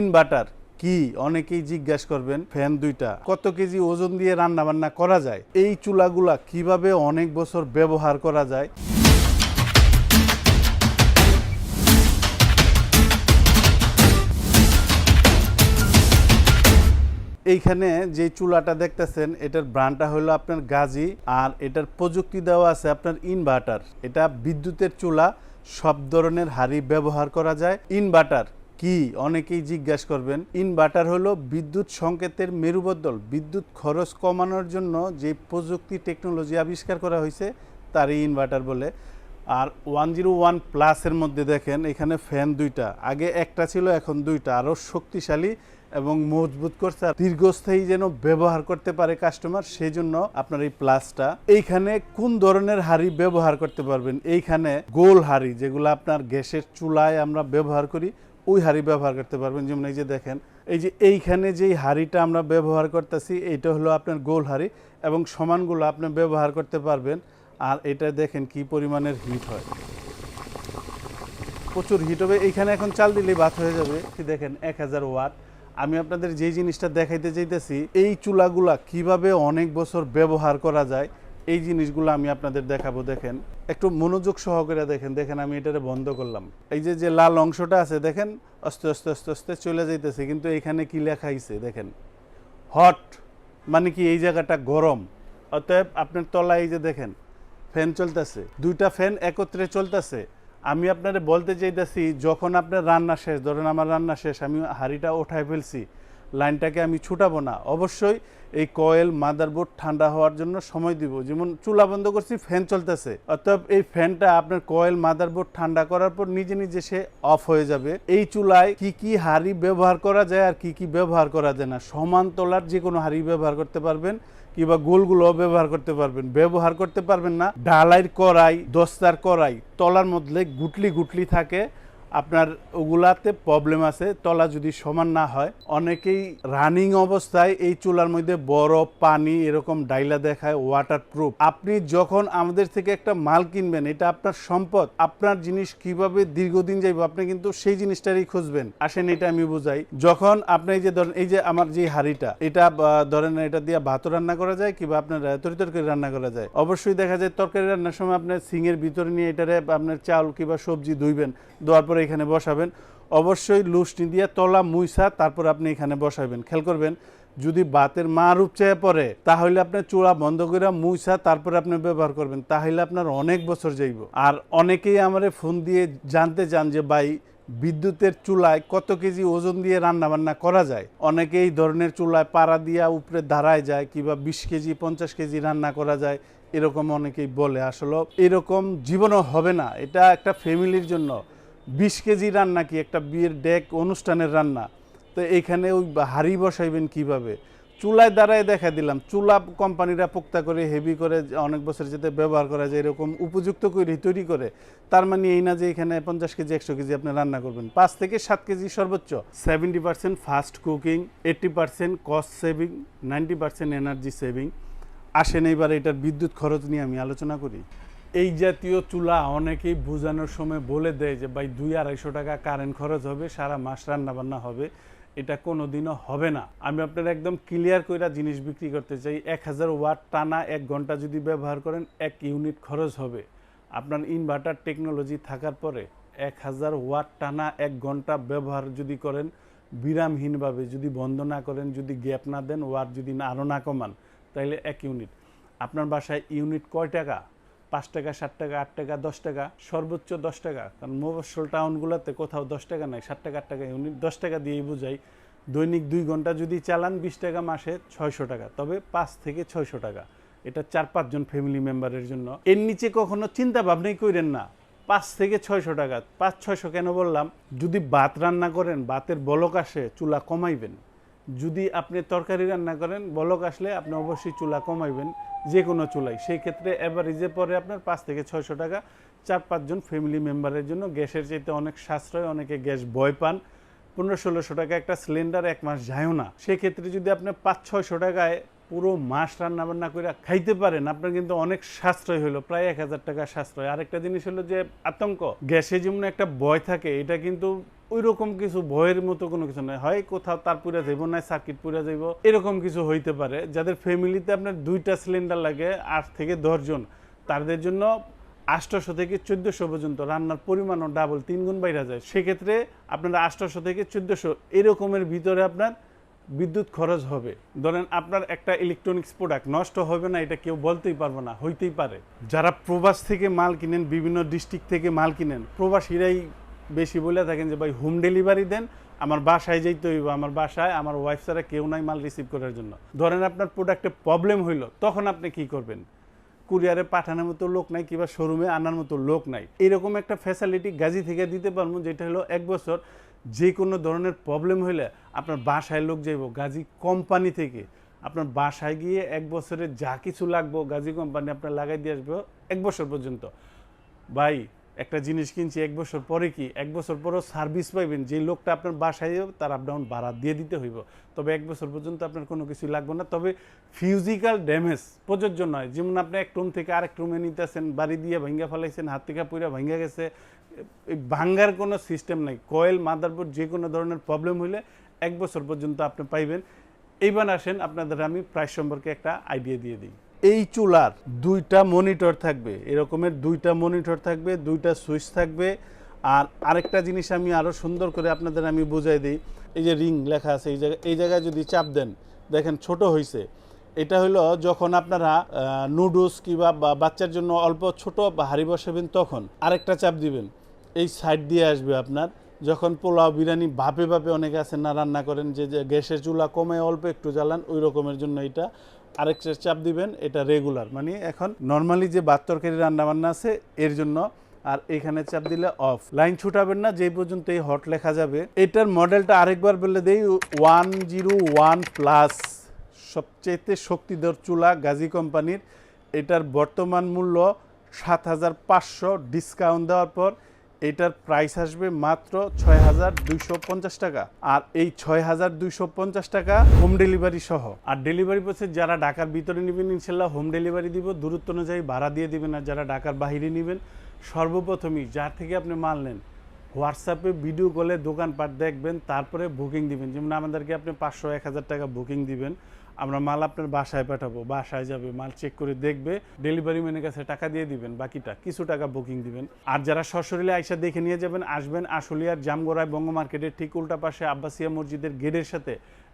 Inverter কি? অনেকেই জিজ্ঞাসা করবেন, ফ্যান দুইটা, কত কেজি ওজন দিয়ে রান্না বান্না করা যায়? এই চুলাগুলা কীভাবে অনেক বছর ব্যবহার করা যায়? এইখানে যে চুলাটা দেখতেছেন, এটার ব্র্যান্ডটা হলো আপনার গাজী, আর এটার প্রযুক্তি দেওয়া আছে আপনার ইনভার্টার। এটা বিদ্যুতের চুলা, সব ধরনের হাড়ি ব্যবহার করা যায়। ইনভার্টার কি? অনেকেই জিজ্ঞাসা করবেন, ইনভার্টার হলো বিদ্যুৎ সংকেতের মেরুবদল, বিদ্যুৎ খরচ কমানোর জন্য যে প্রযুক্তি টেকনোলজি আবিষ্কার করা হয়েছে, তারই ইনভার্টার বলে। আর ওয়ান জিরো ওয়ান প্লাসের মধ্যে দেখেন, এখানে ফ্যান দুইটা, আগে একটা ছিল, এখন দুইটা আরও শক্তিশালী এবং মজবুত করছে। আর দীর্ঘস্থায়ী যেন ব্যবহার করতে পারে কাস্টমার সেই জন্য আপনার এই প্লাসটা। এইখানে কোন ধরনের হাড়ি ব্যবহার করতে পারবেন? এইখানে গোল হাড়ি, যেগুলো আপনার গ্যাসের চুলায় আমরা ব্যবহার করি ওই হাড়ি ব্যবহার করতে পারবেন। যেমন এই যে দেখেন, এই যে এইখানে যেই হাড়িটা আমরা ব্যবহার করতেছি, এইটা হলো আপনার গোল হাড়ি এবং সমানগুলো আপনি ব্যবহার করতে পারবেন। আর এটা দেখেন কি পরিমাণের হিট হয়। প্রচুর হিট হবে। এইখানে এখন চাল দিলেই ভাত হয়ে যাবে। কি দেখেন, এক হাজার ওয়াট। আমি আপনাদের যেই জিনিসটা দেখাইতে চাইতেছি, এই চুলাগুলা কীভাবে অনেক বছর ব্যবহার করা যায় এই জিনিসগুলো আমি আপনাদের দেখাবো, দেখেন। একটু মনোযোগ সহকারে দেখেন দেখেন আমি এটারে বন্ধ করলাম। এই যে যে লাল অংশটা আছে, দেখেন, আস্তে আস্তে আস্তে আস্তে চলে যাইতেছে, কিন্তু এখানে কি লেখা হয়েছে দেখেন। হট মানে কি এই জায়গাটা গরম। অতএব আপনার তলায় এই যে, দেখেন, ফ্যান চলতেছে। দুইটা ফ্যান একত্রে চলতেছে। আমি আপনারে বলতে চাইতেছি, যখন আপনার রান্না শেষ, ধরেন আমার রান্না শেষ, আমি হাঁড়িটা ওঠায় ফেলছি লাইনটাকে আমি ছুটাবো না। অবশ্যই এই কয়েল, মাদারবোর্ড ঠান্ডা হওয়ার জন্য সময় দিব। যেমন চুলা বন্ধ করছি, ফ্যান চলতেছে। অর্থাৎ এই ফ্যানটা আপনার কয়েল, মাদারবোর্ড ঠান্ডা করার পর নিজে নিজে সে অফ হয়ে যাবে। এই চুলায় কি কি হাঁড়ি ব্যবহার করা যায় আর কি কি ব্যবহার করা যায় না, সমান তলার যে কোনো হাঁড়ি ব্যবহার করতে পারবেন কিংবা গোলগুলো ব্যবহার করতে পারবেন। ব্যবহার করতে পারবেন না ডালাইয়ের কড়াই, দস্তার কড়াই, তলার মধ্যে গুটলি গুটলি থাকে। আপনার ওগুলাতে প্রবলেম আছে, তলা যদি সমান না হয়, অনেকেই রানিং অবস্থায় এই চুলার মধ্যে বরফ, পানি এরকম ডাইলা দেখায় ওয়াটার প্রুফ আপনি যখন আমাদের থেকে একটা মাল কিনবেন, এটা আপনার সম্পদ। আপনার জিনিস কীভাবে দীর্ঘদিন যাইব, আপনি কিন্তু সেই জিনিসটারই খুঁজবেন। আসেন, এটা আমি বুঝাই। যখন আপনি এই যে ধরেন, এই যে আমার যে হাড়িটা, এটা ধরেন এটা দিয়ে ভাতও রান্না করা যায় কিংবা আপনার তরি তরকারি রান্না করা যায়। অবশ্যই দেখা যায় তরকারি রান্নার সময় আপনার সিংয়ের ভিতরে নিয়ে এটারে আপনার চাল কিংবা সবজি ধুইবেন, ধোয়ার পরে এখানে বসাবেন। অবশ্যই লুসনি দিয়ে তলা মুইসা, তারপর আপনি এখানে বসাবেন। খেয়াল করবেন, যদি বাতের মা মার উপচায় পড়ে, তাহলে আপনি চূড়া বন্ধ করে মুইসা, তারপরে আপনি ব্যবহার করবেন। তাহলে আপনার অনেক বছর যাইব। আর অনেকেই আমারে ফোন দিয়ে জানতে চান যে, ভাই, বিদ্যুতের চুলায় কত কেজি ওজন দিয়ে রান্না বান্না করা যায়? অনেকে এই ধরনের চুলায় পাড়া দিয়া উপরে দাঁড়ায় যায়, কিংবা বিশ কেজি, পঞ্চাশ কেজি রান্না করা যায়, এরকম অনেকেই বলে। আসলে এরকম জীবনও হবে না। এটা একটা ফ্যামিলির জন্য। বিশ কেজি রান্না কি একটা বিয়ের ডেক অনুষ্ঠানের রান্না? তো এইখানে ওই হাড়ি বসাইবেন কীভাবে? চুলায় দাঁড়ায় দেখা দিলাম। চুলা কোম্পানিরা পোক্তা করে, হেভি করে অনেক বছর যাতে ব্যবহার করা যায়, এরকম উপযুক্ত করে তৈরি করে। তার মানে এই না যে এখানে পঞ্চাশ কেজি, একশো কেজি আপনি রান্না করবেন। পাঁচ থেকে সাত কেজি সর্বোচ্চ। Seventy percent fast cooking, eighty percent cost saving, ninety percent energy saving. আসেন এইবার এটার বিদ্যুৎ খরচ নিয়ে আমি আলোচনা করি। এই জাতীয় চুলা অনেকেই বোঝানোর সময় বলে দেয় যে, ভাই, দুই আড়াইশো টাকা কারেন্ট খরচ হবে, সারা মাস রান্নাবান্না হবে। এটা কোনো দিনও হবে না। আমি আপনার একদম ক্লিয়ার কইরা জিনিস বিক্রি করতে চাই। এক হাজার ওয়াট টানা এক ঘণ্টা যদি ব্যবহার করেন, এক ইউনিট খরচ হবে। আপনার ইনভার্টার টেকনোলজি থাকার পরে এক হাজার ওয়াট টানা এক ঘণ্টা ব্যবহার যদি করেন, বিরামহীনভাবে যদি বন্ধ না করেন, যদি গ্যাপ না দেন, ওয়াট যদি আরও না কমান তাহলে এক ইউনিট। আপনার বাসায় ইউনিট কয় টাকা? পাঁচ টাকা, সাত টাকা, আট টাকা, দশ টাকা, সর্বোচ্চ দশ টাকা। কারণ মফস্বল টাউনগুলোতে কোথাও দশ টাকা নাই ষাট টাকা, আট টাকা ইউনিট দশ টাকা দিয়েই বোঝাই, দৈনিক দুই ঘণ্টা যদি চালান বিশ টাকা মাসে ছয়শো টাকা, তবে পাঁচ থেকে ছয়শো টাকা। এটা চার পাঁচজন ফ্যামিলি মেম্বারের জন্য। এর নিচে কখনো চিন্তা ভাবনাই করেন না। পাঁচ থেকে ছয়শো টাকা, পাঁচ, ছয়শো কেন বললাম? যদি ভাত রান্না করেন, ভাতের বলক আসে, চুলা কমাইবেন। যদি আপনি তরকারি রান্না করেন, বলক আসলে আপনি অবশ্যই চুলা কমাইবেন যে কোনো চুলাই। সেই ক্ষেত্রে অ্যাভারেজে পরে আপনার পাঁচ থেকে ছয়শো টাকা, চার পাঁচজন ফ্যামিলি মেম্বারের জন্য গ্যাসের চাইতে অনেক সাশ্রয়, অনেকে গ্যাস ভয় পান। পনেরো ষোলোশো টাকা একটা সিলিন্ডার এক মাস যায়ও না। সেক্ষেত্রে যদি আপনি পাঁচ ছয়শো টাকায় পুরো মাস রান্না বান্না করে খাইতে পারেন, আপনার কিন্তু অনেক সাশ্রয় হলো প্রায় এক হাজার টাকা সাশ্রয়। আরেকটা জিনিস হলো যে আতঙ্ক। গ্যাসে যেমন একটা ভয় থাকে, এটা কিন্তু ওই রকম কিছু ভয়ের মতো কোনো কিছু নয় হয় কোথাও তার পুরা যাইব, না সার্কিট পুরা যাইব, এরকম কিছু হইতে পারে। যাদের ফ্যামিলিতে আপনার দুইটা সিলিন্ডার লাগে, আট থেকে দশজন তাদের জন্য আষ্টশো থেকে চোদ্দশো পর্যন্ত রান্নার পরিমাণও ডাবল তিন গুণ বাইরে যায়। সেক্ষেত্রে আপনার আষ্টশো থেকে চোদ্দশো, এরকমের ভিতরে আপনার বিদ্যুৎ খরচ হবে। ধরেন আপনার একটা ইলেকট্রনিক্স প্রোডাক্ট নষ্ট হবে না, এটা কেউ বলতেই পারবে না, হইতেই পারে। যারা প্রবাস থেকে মাল কিনেন, বিভিন্ন ডিস্ট্রিক্ট থেকে মাল কিনেন, প্রবাসীরাই বেশি বলে থাকেন যে, ভাই হোম ডেলিভারি দেন, আমার বাসায় যেতে হইব, আমার বাসায় আমার ওয়াইফ ছাড়া কেউ নাই মাল রিসিভ করার জন্য। ধরেন আপনার প্রোডাক্টে প্রবলেম হইল, তখন আপনি কি করবেন? কুরিয়ারে পাঠানোর মতো লোক নাই কিংবা শোরুমে আনার মতো লোক নাই। এরকম একটা ফ্যাসিলিটি গাজী থেকে দিতে পারব, যেটা হলো এক বছর যে কোনো ধরনের প্রবলেম হইলে আপনার বাসায় লোক যাইব, গাজী কোম্পানি থেকে। আপনার বাসায় গিয়ে এক বছরে যা কিছু লাগবো গাজী কোম্পানি আপনার লাগাই দিয়ে আসবে এক বছর পর্যন্ত। ভাই একটা জিনিস কিনছি এক বছর পরে কি? এক বছর পরও সার্ভিস পাইবেন। যে লোকটা আপনার বাসায় তার আপ ডাউন ভাড়া দিয়ে দিতে হইব। তবে এক বছর পর্যন্ত আপনার কোনো কিছু লাগবে না। তবে ফিজিক্যাল ড্যামেজ প্রযোজ্য নয়। যেমন আপনি এক রুম থেকে আরেক রুমে নিতেছেন, বাড়ি দিয়ে ভাঙ্গা ফেলাইছেন, হাত থেকে পুরা ভাঙ্গা গেছে ভাঙ্গার কোনো সিস্টেম নাই। কয়েল মাদারবোর্ড যে কোনো ধরনের প্রবলেম হইলে এক বছর পর্যন্ত আপনি পাইবেন। এইবার আসেন, আপনাদের আমি প্রাইস সম্পর্কে একটা আইডিয়া দিয়ে দিই। এই চুলার দুইটা মনিটর থাকবে, এরকমের দুইটা মনিটর থাকবে, দুইটা সুইচ থাকবে। আর আরেকটা জিনিস আমি আরও সুন্দর করে আপনাদের আমি বুঝাই দিই। এই যে রিং লেখা আছে, এই জায়গায় এই জায়গায় যদি চাপ দেন, দেখেন ছোট হয়েছে এটা হলো যখন আপনারা নুডলস কিংবা বাচ্চার জন্য অল্প ছোট হাড়ি বসাবেন তখন আরেকটা চাপ দিবেন। এই সাইড দিয়ে আসবে আপনার। যখন পোলাও, বিরিয়ানি ভাপে ভাপে অনেকে আছেন না, রান্না করেন যে গ্যাসের চুলা কমে অল্প একটু জ্বালান, ওই রকমের জন্য এটা। আরেকটা চাপ দিবেন, এটা রেগুলার মানে এখন নর্মালি যে ভাত তরকারি রান্না বান্না আছে, এর জন্য। আর এখানে চাপ দিলে অফ লাইন ছুটাবেন না, যেই পর্যন্ত এই হট লেখা যাবে। এটার মডেলটা আরেকবার বলে দেই ওয়ান জিরো ওয়ান প্লাস সবচেয়েতে শক্তিধর চুলা গাজী কোম্পানির। এটার বর্তমান মূল্য সাত হাজার পাঁচশো। ডিসকাউন্ট দেওয়ার পর এটার প্রাইস আসবে মাত্র ছয় হাজার দুইশো পঞ্চাশ টাকা। আর এই ছয় হাজার দুইশো পঞ্চাশ টাকা হোম ডেলিভারি সহ। আর ডেলিভারি প্রসেস যারা ঢাকার ভিতরে নেবেন, ইনশাল্লাহ হোম ডেলিভারি দিব। দূরত্ব অনুযায়ী ভাড়া দিয়ে দিবেন আর যারা ঢাকার বাহিরে নেবেন, সর্বপ্রথমই যার থেকে আপনি মাল নেন হোয়াটসঅ্যাপে ভিডিও কলে দোকানপাট দেখবেন, তারপরে বুকিং দিবেন। যেমন আমাদেরকে আপনি পাঁচশো, এক হাজার টাকা বুকিং দিবেন। আমরা মাল আপনার বাসায় পাঠাবো, বাসায় যাবে, মাল চেক করে দেখবে ডেলিভারি ম্যানের কাছে টাকা দিয়ে দিবেন, বাকিটা, কিছু টাকা বুকিং দিবেন। আর যারা সশরীরে আইসা দেখে নিয়ে যাবেন, আসবেন আশুলিয়ার জামগড়ায় বঙ্গ মার্কেটের ঠিক উল্টা পাশে আব্বাসিয়া মসজিদের গেটের সাথে,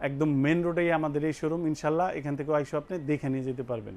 একদম মেন রোডেই আমাদের এই শোরুম ইনশাল্লাহ এখান থেকে আইসো আপনি দেখে নিয়ে যেতে পারবেন।